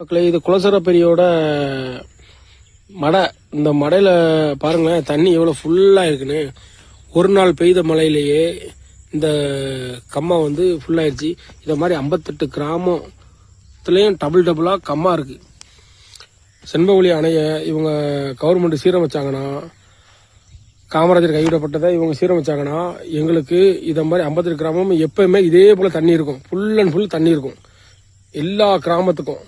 மக்களே இது குலசர பெரியோட மடை. இந்த மடையில் பாருங்களேன் தண்ணி எவ்வளோ ஃபுல்லாக இருக்குன்னு. ஒரு நாள் பெய்த மழையிலேயே இந்த கம்மா வந்து ஃபுல்லாயிருச்சு இதை மாதிரி ஐம்பத்தெட்டு கிராமத்துலேயும் டபுள் டபுளாக கம்மா இருக்குது செண்பகுழி அணையை இவங்க கவர்மெண்ட் சீரமைச்சாங்கன்னா காமராஜர் கைவிடப்பட்டதை இவங்க சீரமைச்சாங்கன்னா எங்களுக்கு இதை மாதிரி ஐம்பத்தெட்டு கிராமம் எப்பயுமே இதே போல் தண்ணி இருக்கும். ஃபுல் அண்ட் ஃபுல் தண்ணி இருக்கும். எல்லா கிராமத்துக்கும்.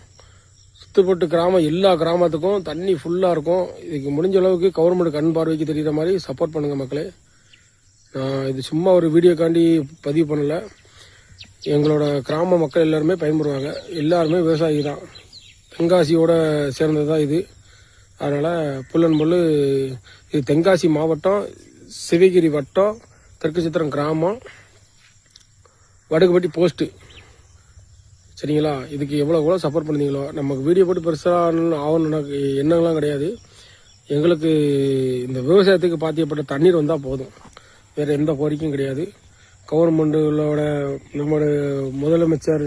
சுத்துப்பட்டு கிராமம் எல்லா கிராமத்துக்கும் தண்ணி ஃபுல்லாக இருக்கும். இதுக்கு முடிஞ்ச அளவுக்கு கவர்மெண்ட் கண் பார்வைக்கு தெரிகிற மாதிரி சப்போர்ட் பண்ணுங்க மக்களே. நான் இது சும்மா ஒரு வீடியோக்காண்டி பதிவு பண்ணல. எங்களோட கிராம மக்கள் எல்லாருமே பயன்படுவாங்க. எல்லாருமே விவசாயி தான். தென்காசியோட சேர்ந்தது தான் இது. அதனால் புல்லன் புல் இது தென்காசி மாவட்டம் சிவகிரி வட்டம் தெற்கு சித்திரம் கிராமம் வடுகுபட்டி போஸ்ட்டு சரிங்களா? இதுக்கு எவ்வளோ எவ்வளோ சப்போர்ட் பண்ணீங்களோ நமக்கு வீடியோ போட்டு பெருசாக ஆகணும்னா எண்ணங்கள்லாம் கிடையாது. எங்களுக்கு இந்த விவசாயத்துக்கு பாத்தியப்பட்ட தண்ணீர் வந்தால் போதும். வேறு எந்த கோரிக்கையும் கிடையாது. கவர்மெண்ட்டுகளோட நம்மளோட முதலமைச்சர்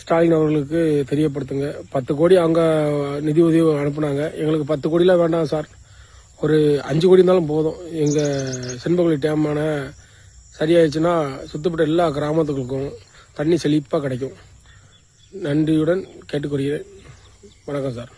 ஸ்டாலின் அவர்களுக்கு தெரியப்படுத்துங்க. பத்து கோடி அவங்க நிதி உதவி அனுப்புனாங்க. எங்களுக்கு பத்து கோடிலாம் வேண்டாம் சார். ஒரு அஞ்சு கோடி இருந்தாலும் போதும். எங்கள் செண்பகுழி டேமான சரியாயிடுச்சுன்னா சுத்தப்பட்ட எல்லா கிராமத்துகளுக்கும் தண்ணி செழிப்பாக கிடைக்கும். நன்றியுடன் கேட்டுக்கொள்கிறேன். வணக்கம் சார்.